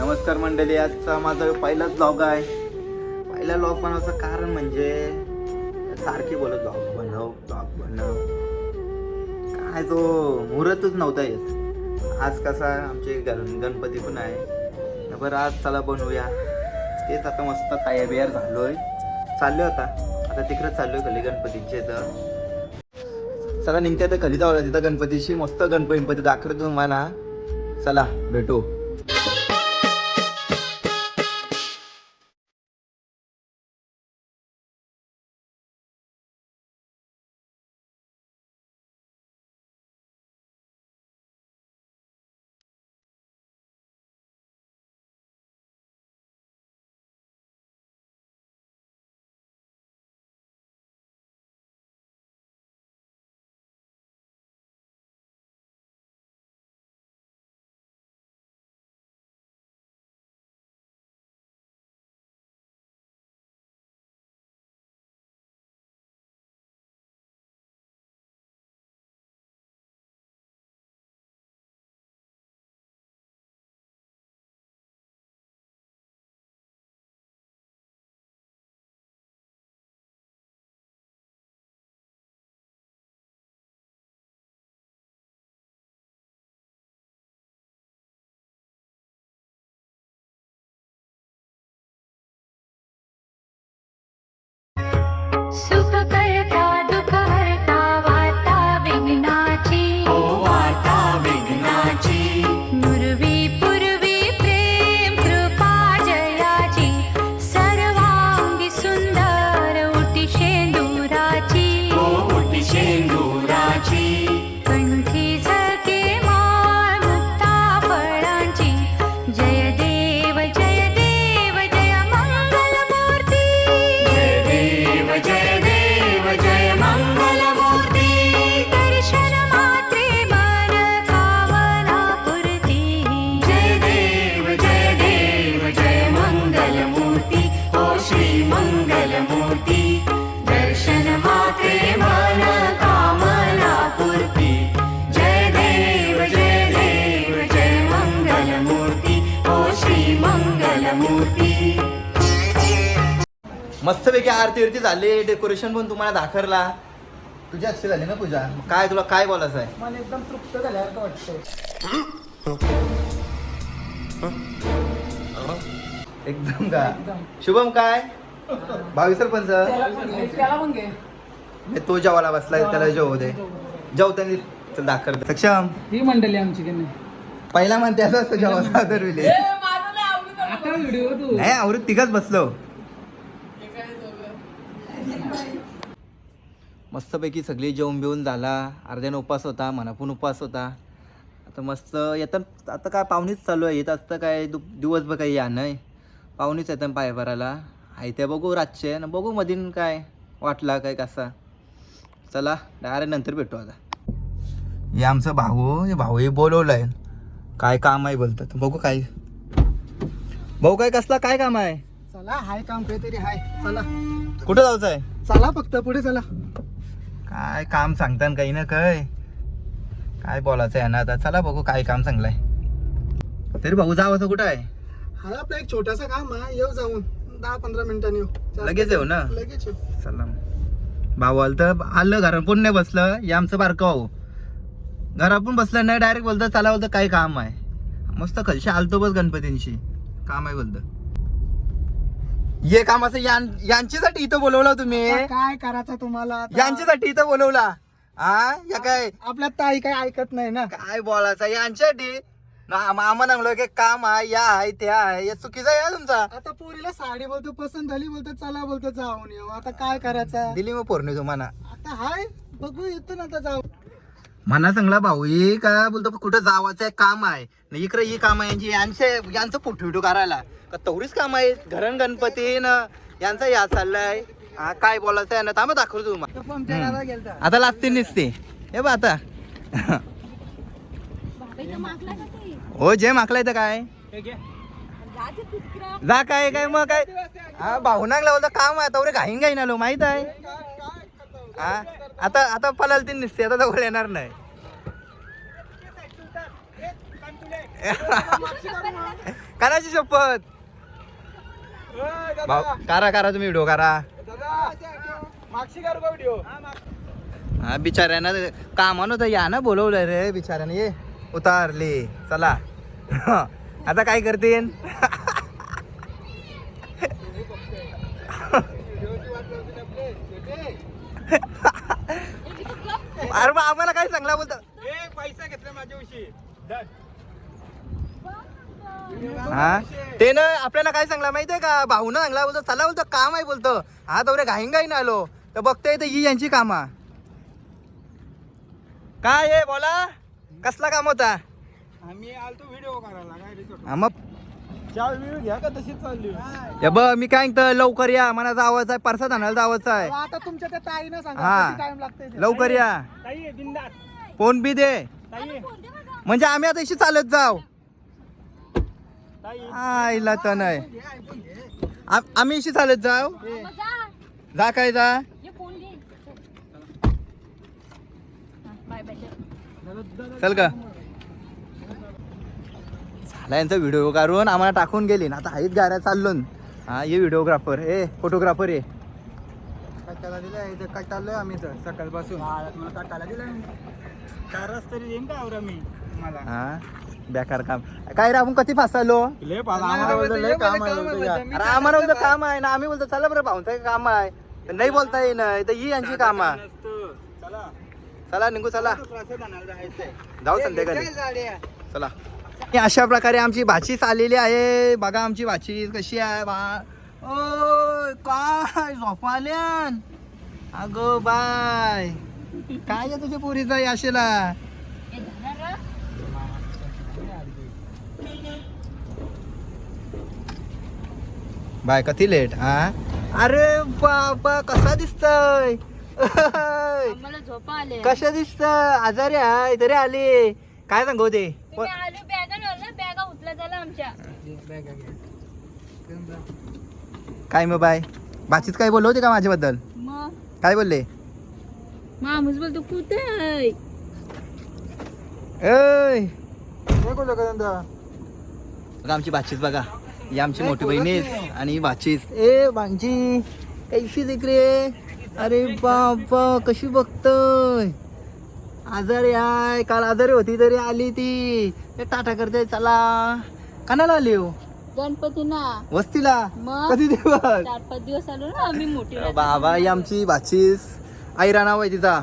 नमस्कार मंडळी आजचा माझा पहिलाच ब्लॉग आहे. पहिला ब्लॉग बनवायचं कारण म्हणजे सारखी बोलत ब्लॉग बनव ब्लॉग बनव. काय तो मुहूर्तच नव्हता येत. आज कसा आमचे गण गणपती पण आहे. बरं आज चला बनवूया. तेच आता मस्त तयार बियार आहे चाललो आता. आता तिकडं चाललो आहे खाली गणपतीचे तर. चला निघते तर खाली जाऊया तिथं गणपतीशी मस्त गणपती गणपती दाखवतो तुम्हाला. चला भेटू. सुख करता मस्तपैकी आरती विरती झाली डेकोरेशन पण तुम्हाला दाखवला. तुझी अक्षी झाली ना पूजा? मग काय तुला काय बोलायचं आहे? मला एकदम तृप्त झाल्यासारखं वाटतंय. एकदम का? शुभम काय? भावी सरपंच. त्याला पण घे तो जेवायला बसलाय त्याला जेवू दे. जेवताना चल दाखर सक्षम. ही मंडळी आमची की नाही? पहिला म्हणते असं असतं जेव्हा तर विले. आता व्हिडिओ तू नाही आवृत तिघच बसलो. मस्तपैकी सगळी जेवण बिवून झाला. अर्ध्यानं उपास होता मना पण उपास होता. आता मस्त येतात आता काय पाहुणीच चालू आहे. येत असतं काय दु दिवसभर काही या नाही. पाहुणीच येतात पाय भरायला. आहे ते बघू रातचे ना. बघू मधीन काय वाटला काय कसा. चला डायरेक्ट नंतर भेटू आता. हे आमचं भाऊ हे भाऊ हे बोलवलं आहे काय काम आहे बोलतात. बघू काय. भाऊ काय कसला काय काम आहे? चला हाय काम काहीतरी हाय. चला. कुठं जायचं आहे? चला फक्त पुढे चला. काय काम सांगतान काही ना काय? काय बोलायचं आहे ना आता? चला बघू काय काम आहे तरी भाऊ जावं कुठं आहे? हा आपलं एक छोटासा काम आहे. येऊ जाऊन. दहा पंधरा मिनिटांनी येऊ. लगेच येऊ ना? लगेच येऊ. चला भाऊ आलं तर आलं घरात. पण नाही बसलं. हे आमचं बारकं भाऊ. घरात पण बसलं नाही. डायरेक्ट बोलतं चला बोलतं काय काम आहे? मस्त खलशी आलतो बस गणपतींशी. काम आहे बोलतं. ये काम असं यां यांच्यासाठी इथं बोलवलं तुम्ही. काय करायचं तुम्हाला? यांच्यासाठी इथं बोलवला. हा या काय? आपल्या ताई काय ऐकत नाही ना? काय बोलायचं? यांच्यासाठी? ना- मामा सांगलो की काम आहे या आहे त्या आहे. हे चुकीचं हा तुमचा? आता पोरीला साडी बोलतो पसंत झाली बोलतो चला बोलतो जाऊन येऊ. आता काय करायचं? दिली मग पोरणी तुम्हाला. आता हाय बघू येतो ना आता जाऊ मना चांगला भाऊ हे काय बोलतो कुठं जावाचं आहे काम आहे. न इकडे ही काम आहे यांची यांचे यांचं फोटो विटो करायला का तेवढीच काम आहे घरण गणपती न यांचा या चाललाय. हा काय बोलायचं आहे ना थांबा दाखवतो तुम्हाला. आता लागते निसते. हे बा आता. हो जे मागलाय तर काय? जा काय काय मग काय? हा भाऊ नागला बोलतो काम आहे तेवढे घाईन घाईन आलो माहीत आहे? हा आता आता पलाल ती निसते आता जवळ येणार नाही. करायची शपथ. भाऊ करा करा तुम्ही व्हिडिओ करा. हा बिचाऱ्यानं कामानं तर या ना बोलवलं रे बिचाऱ्यानं. ये उतारले. चला. आता काय करतील अरे बा आम्हाला काय सांगला बोलत? पैसा घेतला माझ्याविषयी. हा? ते ना आपल्याला काय सांगला माहितीये का? भाऊनं सांगला बोलतो चला बोलतो काम आहे बोलतो. हा तर घाईन घाईन आलो. तर बघतोय तर ही यांची कामा. काय बोला? कसला काम होता? आम्ही आलतो व्हिडिओ करायला हा मग? व्हिडिओ घ्या का तशीच चालली? हे बघ मी काय म्हणतो लवकर या. मला जावायचं आहे परसाद आणायला जावायचं आहे. आता तुमच्या त्या ताईनं सांगा हा. टाइम लागतंय ते. लवकर या. ताई बिंदास. फोन बी दे. ताई म्हणजे आम्ही आता इशी चालत जाऊ. आईला तर नाही. आम- आम्ही इशी चालत जाऊ? जा काय जा? चल का झाला यांचा व्हिडिओ काढून आम्हाला टाकून गेली ना आता आहेत गाड्या चाललो न. हा ये व्हिडिओग्राफर ए फोटोग्राफर ये. कट्टाला दिलाय इथं कट्टालोय आम्ही तर सकाळपासून. मला कट्टाला दिलाय. चार रस तरी देईन का मी मला हा? बेकार काम. काय रे आपण कधी फासालो? लय पाला आम्हाला बोलतो लय काम आहे बोलतो या. अरे आम्हाला बोलतो काम आहे ना. आम्ही बोलतो चला बरं भाऊचं काम आहे. तर नाही बोलता येईना. तर ही यांची काम. आहे. चला. चला निघू चला. जाऊ संध्याकाळी. चला. हे अशा प्रकारे आमची भाचीच आलेली आहे. बघा आमची भाची कशी आहे. बा ओ काय झोपाल्यान? अगो बाय. काय आहे तुझ्या पोरीचा याशेला बाय कधी लेट हा अरे बाबा कसा दिसतय? मला झोपा आले. कशा दिसत आजारी आहे तरी आले. काय सांगू ते? काय मग बाय? बाचीत काय बोलले होते का माझ्याबद्दल? काय बोलले? माणूस बोलतो कुठे ऐ! हे आमची बाचीच बघा. ही आमची मोठी बहिणीस आणि बाचीस ए बांची कैसी दिक रे अरे बाबा कशी बघतोय? आजारी आहे काल आजारी होती तरी आली ती. ते टाटा करते चला. कानाला आली हो? गणपती ना वस्तीला? मग? कधी दिवस? चार पाच दिवस आलो ना आम्ही मोठी बाबा ही आमची बाचीस आईरा नाव आहे तिचा.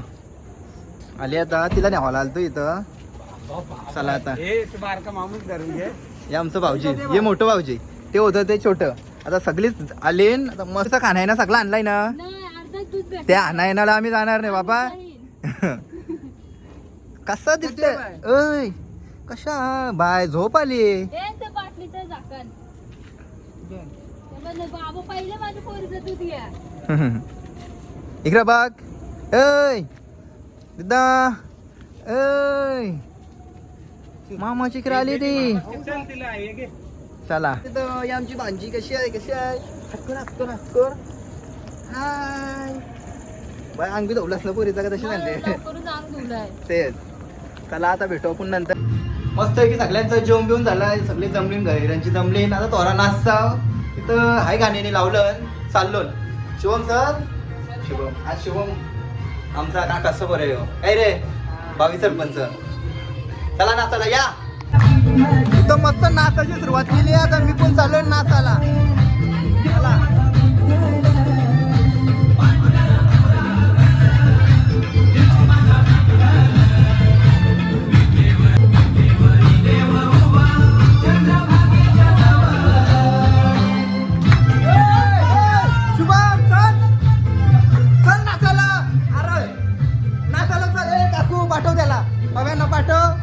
आली आता तिला न्यावाला आलतो इथं. चला आता. हे हे आमचं भाऊजी हे मोठं भाऊजी. ते होतं ते छोटं. आता सगळीच आले न. आता मस्त खाना ना सगळं आणलाय ना. नाही अर्धा दूध भेट त्या आणायनाला आम्ही जाणार नाही बाबा. कसा दिसतंय? ऐ कशा? बाय झोप आली. ते इकडे बघ. ऐ दिदा ऐ मामाची इकडे आली ती. चल. हे चला तिथं ही आमची भांजी कशी आहे कशी आहे? हटकर हटकर हटकर हाय. बाय अंगी धवलास ना पोरीचा का? तशी धुलाय तेच. चला आता भेटू आपण नंतर. मस्त आहे की सगळ्यांचं जेवण बिवून झालं सगळे जमलीन घरांची जमलीन आता तोरा नाचचा तिथं हाय गाण्याने लावलं चाललो शिवम सर? शिवम आज शिवम आमचा काका बरं आहे? हो. काय रे? बावीस सरपंच. चला नाचाला या. इथं मस्त नाचाची सुरुवात केली आता मी पण चालू. नाचाला चल. चल नाचाला अरे नाचाला पाठव त्याला. बाबांना पाठव.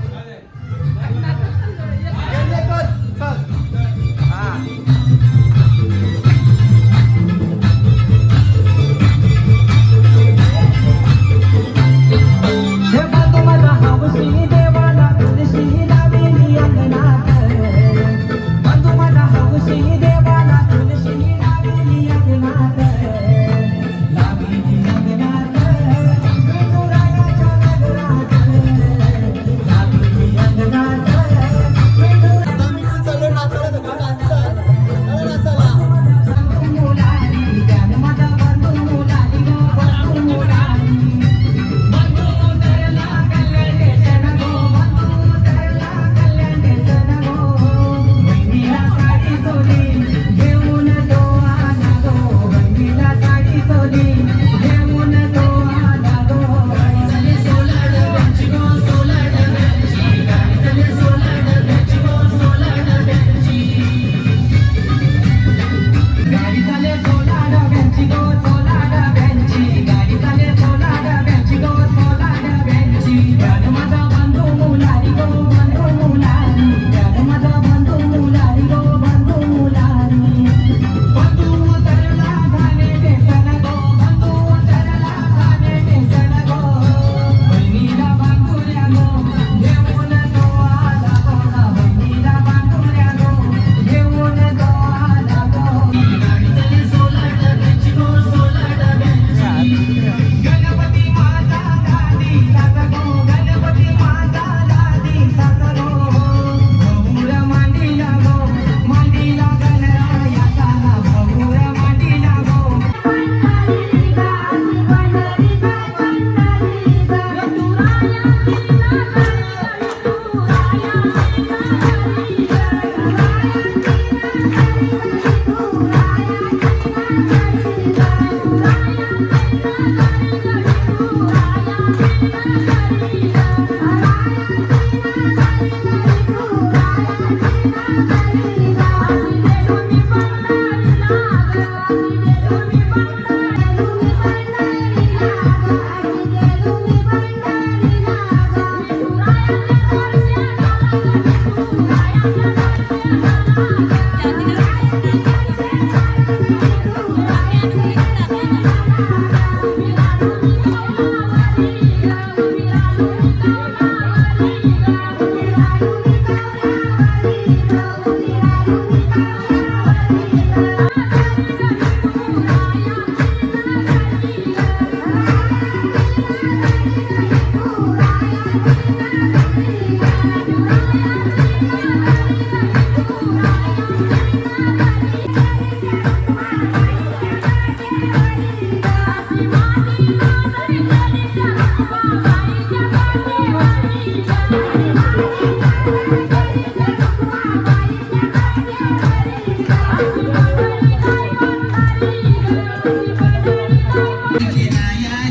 Thank you. छोट्या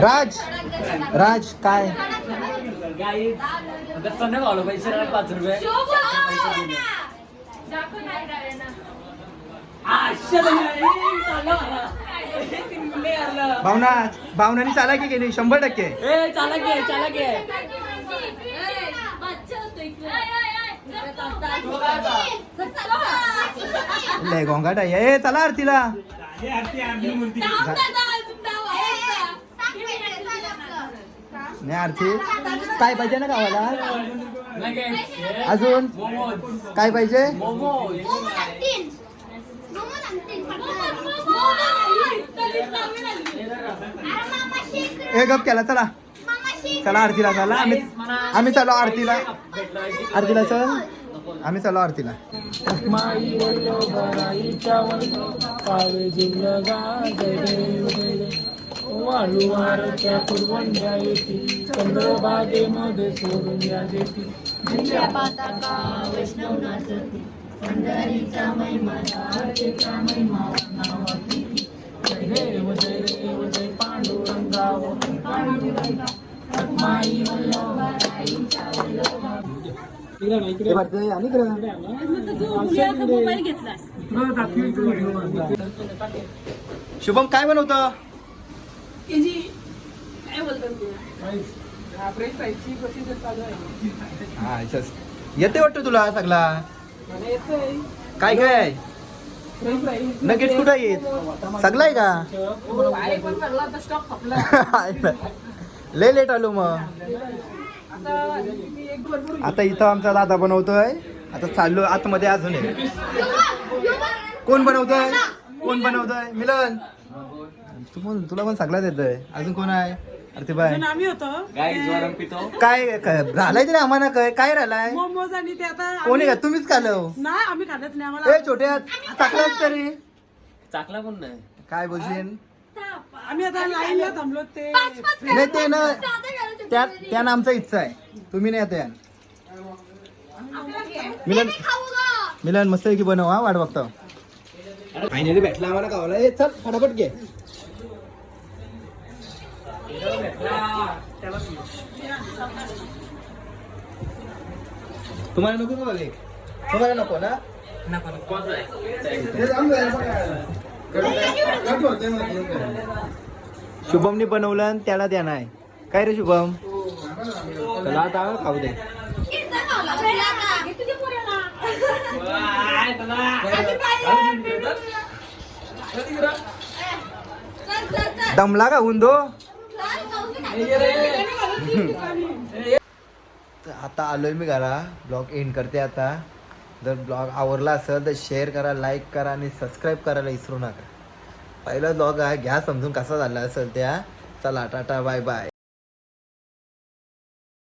राज राज काय? पाच रुपये भावना भावनाने चाला की गेली शंभर टक्के. लय गोंगाट आहे. ए चला आरतीला. नाही आरती? काय पाहिजे ना गावाला? अजून? काय पाहिजे? ए गप केला चला. चला आरतीला चला. आम्ही आम्ही चालो आरतीला. आरतीला चल. आम्ही चालो आरतीला. माई वल्लभराईच्या कावे जिल्लगा जय देव जय देव वाळू वारच्या कुरवंड्या येतील चंद्रभागेमध्ये सोडून या देतील जिल्ह्या पाताका वैष्णव नाचती पंढरीचा महिमा महिमा जय देव जय देव जय पांडुरंगा ओ पांडुरंगा माई वल्लभराईच्या वल्लभा हे वाटतंय आणि शुभम काय हा अच्छा. येते वाटतं तुला सगळा? काय काय? नगेट कुठं येत सगळा आहे का? लय लेट आलो मग. आता इथं आमचा दादा बनवतोय. आता चाललो आतमध्ये अजून आहे कोण बनवतोय? कोण बनवतोय? मिलन. तू पण तुला पण सगळ्याच येतोय. अजून कोण आहे? अरे ते बाय आम्ही होतो. काय काय राहिलाय तरी आम्हाला काय? काय राहिलाय? मोमोज आणि ते आता कोणी का? तुम्हीच खाल्लं नाही आम्ही खाल्लंच नाही आम्हाला. ए छोट्या टाकलाच तरी. चाकला पण नाही? काय बोलशील? आम्ही आता लाईनला थांबलो ते नाही ते ना त्या त्यानं आमचा इच्छा आहे. तुम्ही नाही आता मिलन मिलन मस्त आहे की बनव हा वाट बघतो. फायनली भेटला आम्हाला गावाला ए चल फटाफट घे. तुम्हाला नको का लेक. तुम्हाला नको ना? हे जाऊन शुभमने बनवलं आणि त्याला द्या नाही. काय रे शुभम? चला आता खाऊ दे. दमला का हुंदो तर आता आलोय मी घरा. ब्लॉग एंड करते आता. जर ब्लॉग आवडला असेल तर शेअर करा लाईक करा आणि सबस्क्राईब करायला विसरू नका. पहिला ब्लॉग आहे घ्या समजून कसा झाला असेल त्या. चला टाटा बाय बाय